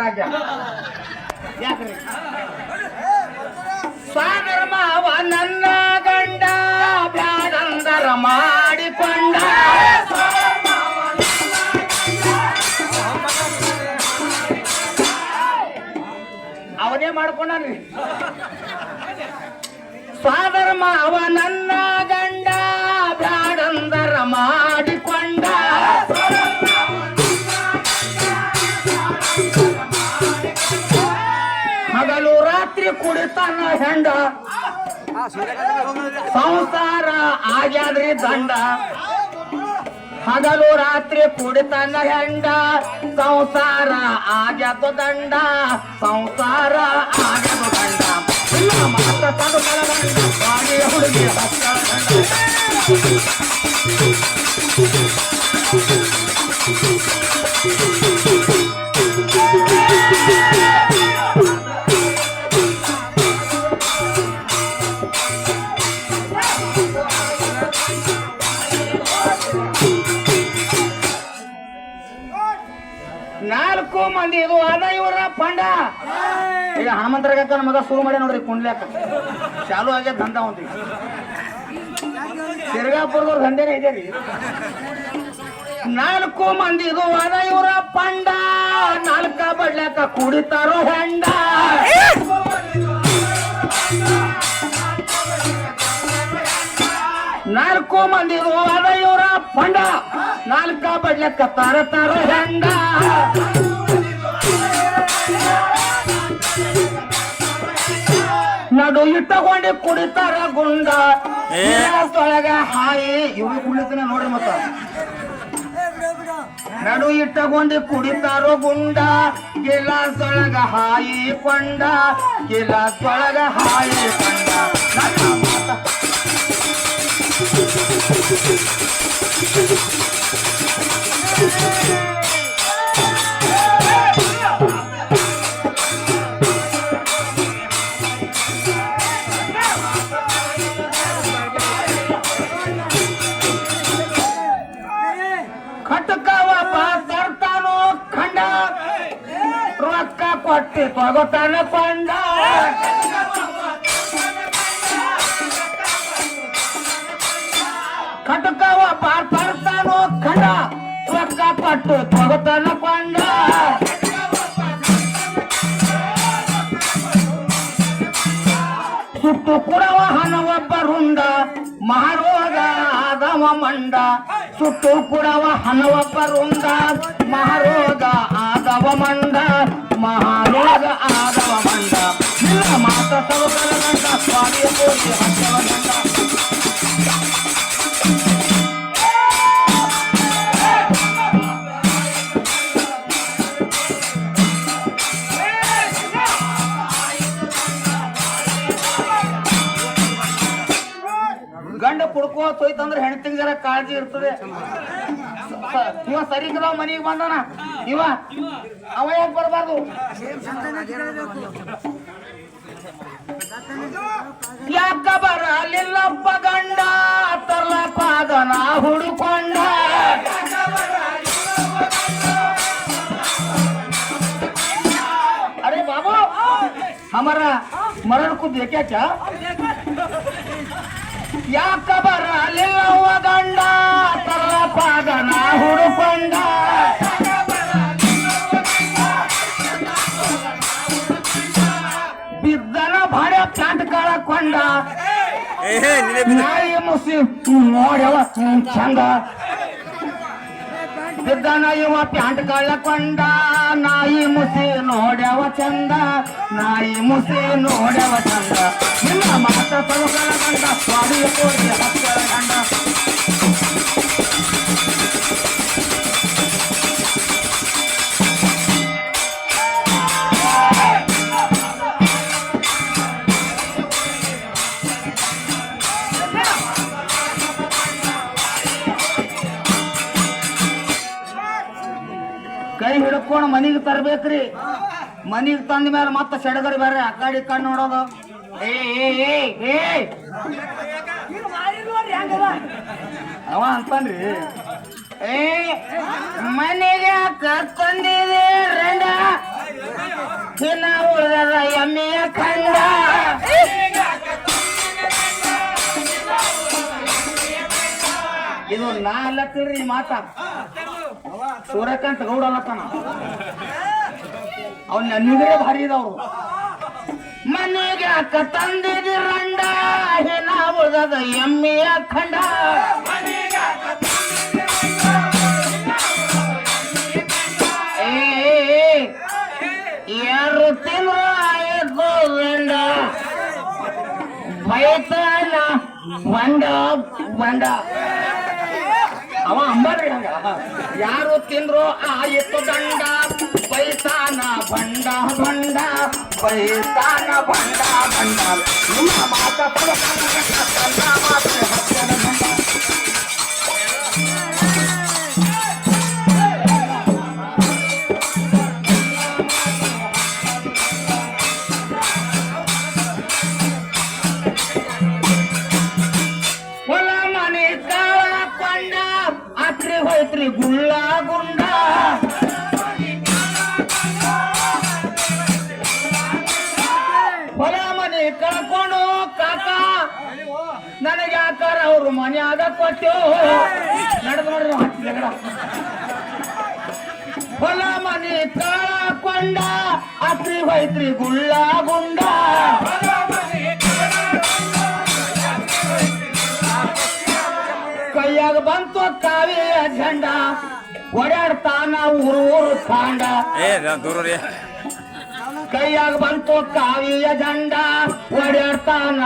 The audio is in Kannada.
ರಾಜ್ಯ ಯಾಕ್ರಿ? ಸಾಗರ ಮಾವ ನನ್ನ ಗಂಡ ಬ್ಯಾಡಂದರ ಮಾಡಿಕೊಂಡ. ಅವನೇ ಮಾಡ್ಕೊಂಡ್ರಿ ಸಾಗರ ಮಾವ ನನ್ನ ಗಂಡ ಬ್ಯಾಡಂದರ ಮಾಡಿಕೊಂಡ. ಸಂಸಾರ ಆಗ್ಯಾದ್ರಿ ದಂಡ. ಹಗಲು ರಾತ್ರಿ ಕುಡಿತನ ಹೆಂಡ. ಸಂಸಾರ ಆಗ್ಯಾದ ದಂಡ. ಸಂಸಾರ ಆಗ್ಯಾದ ದಂಡ. ಇಲ್ಲ ಹುಡುಗಿ ಮಂದಿ ಇದು ಅದ ಇವರ ಪಂಡ. ಈಗ ಹನುಮಂತರಗಕ್ಕ ಮಗ ಶುರು ಮಾಡಿ ನೋಡ್ರಿ ಕುಂಡ್ಲ್ಯಾಕ. ಚಾಲು ಆಗ್ಯದ ದಂಧ ಒಂದು ಸಿರ್ಗಾಪುರದವ್ರ ದಂಧೆನೇ ಇದೆ ನಾಲ್ಕು ಮಂದಿ, ಇದು ಅದ ಇವರ ಪಂಡ. ನಾಲ್ಕ ಬಡ್ಲ್ಯಾಕ ಕುಡಿತಾರೋ ಹೆಂಡ. ನಾಲ್ಕು ಮಂದಿ ಅದ ಇವರ ಪಂಡ. ನಾಲ್ಕ ಬಡ್ಲ್ಯಾಕ ತಾರ ತಾರ ಹೆಂಡ. ಇಟ್ಟಕೊಂಡಿ ಕುಡಿತಾರ ಗುಂಡ. ತೊಳಗ ಹಾಯಿ. ಇವು ಕುಡಿತಾನ ನೋಡ್ರಿ ಮತ್ತ. ನಡು ಇಟ್ಟಗೊಂಡಿ ಕುಡಿತಾರೋ ಗುಂಡ. ಗಿಲಾಸೊಳಗ ಹಾಯಿ ಕೊಂಡ. ಗಿಲಾಸೊಳಗ ಹಾಯಿ ಕೊಂಡ. ನನ್ನ ಮಾತ. ರೊಕ್ಕ ಕೊಟ್ಟಿ ತಗೋತಾನ ಕೊಂಡ ಖಟಕವ ತರ್ತಾನೋ ಖಂಡ ರೊಕ್ಕ ಕೊಟ್ಟು ತಗೋತಾನ ಕೊಂಡ ಸುಟ್ಟು ಕುಡವ ಹಣವೊಬ್ಬ ರುಂಡ ಮಹಾರೋಗ ಆದವ ಮಂಡ ಸುಟ್ಟು ಕುಡವ ಹಣವೊಬ್ಬ ರುಂಡ ಮಹಾರೋಗ ಆದವ ಮಂಡ ಮಾತ ಸವಕರ ಗಂಡ ಸ್ವಾಮಿಯ ಹೋಯ್ತಂದ್ರೆ ಹೆಣ್ತಿಗೆ ಜರ ಕಾಳಜಿ ಇರ್ತದೆ. ಇವ ಇವ ಸರಿಗದ ಮನಿಗೆ ಬಂದನ? ಇವ? ಅವ ಯಾಕೆ ಬರಬಾರ್ದು? ಯಾಕ ಬರಲಿಲ್ಲಪ್ಪ ಗಂಡ? ತರ್ಲಪ್ಪ ಅದನ ಹುಡುಕೊಂಡ. ಅರೆ ಬಾಬು ಹಮರ ಮರಣ ಕುದ್ದು ಯಾಕೆ ಯಾಕ ಭಾಡೆ ಪ್ಯಾಂಟ್ ಕಳಕೊಂಡ ನಾಯಿ ಮುಸಿ ನೋಡ್ಯವ ಹ್ಮ್, ಚಂದ ಬಿದ್ದನ ಇವ ಪ್ಯಾಂಟ್ ಕಳಕೊಂಡ ನಾಯಿ ಮುಸಿ ನೋಡ್ಯವ ಚಂದ ನಾಯಿ ಮುಸಿ ನೋಡ್ಯವ ಚಂದ ನಿಮ್ಮ ಮಾತ ಸವಕಳ ಗಂಡ ಸ್ವಾಮಿ ಕೋರಿ ಹಕ್ಕಳ ಗಂಡ ಕೈ ಹಿಡ್ಕೊಂಡು ಮನಿಗೆ ತರ್ಬೇಕ್ರಿ. ಮನಿಗೆ ತಂದ ಮೇಲೆ ಮತ್ತೆ ಸೆಡಗರಿ ಬೇರೆ ಆ ಕಡೆ ಕಣ್ಣು ನೋಡೋದು. ಏ ಏ ಏ ಅವ ಅಂತನ್ರಿ. ಏ, ಮನೆಗೆ ಕರ್ಕೊಂಡಿದೆ ರಂಡ. ಚಿನ್ನ ಉಳಿದ ಎಮ್ಮೆಯ ಕಂಡ. ಇದು ನಾಲ್ಕರಿ ಮಾತ. ಸೂರ್ಯಕಾಂತ್ ಗೌಡ ಅಲ್ಲತ್ತಾನ ಅವ್ನ ನನ್ನಿದ್ರೆ ಭಾರಿ ಇದಾವ್ರು. ಮನೆಗೆ ಅಕ್ಕ ತಂದಿದಿ ರಂಡ ಹಿನ ಉಳಿದ ಎಮ್ಮೆಯ ಖಂಡ. ಏ, ಯಾರು ತಿಂದ್ರ ಆಯ್ತು ರಂಡ ಬೈತಾನ ಬಂಡ ಬಂಡ. ಅವ ಅಂಬಾರಿ ಹಂಗ ಯಾರು ತಿಂದ್ರು ಆಯಿತು ದಂಡ ಬೈತಾನ ಬಂಡ ಬಂಡ ಬೈತಾನ ಬಂಡ ಬಂಡ ನಿಮ್ಮ ಮಾತಾ ಪರಮಾತ್ಮ ಮಾತ್ರ ಕೊಟ್ಟು ನಡೆದು ನೋಡ್ರಿ ನಾವು ಹತ್ತಿ ಜಗಳ. ಹೊಲ ಮನೆ ಕಳ್ಕೊಂಡ ಅಕ್ರಿ ಹೋಯ್ತ್ರಿ ಗುಳ್ಳ ಗುಂಡ ಕೈಯಾಗ ಬಂತು ಕಾವಿಯ ಝಂಡ ಓಡಾಡ್ತಾನ ಊರು ಊರು ಕಾಂಡ ಏ ದೂರ ರೀ ಕೈಯಾಗ ಬಂತು ಕಾವಿಯ ಝಂಡ ಓಡಾಡ್ತಾನ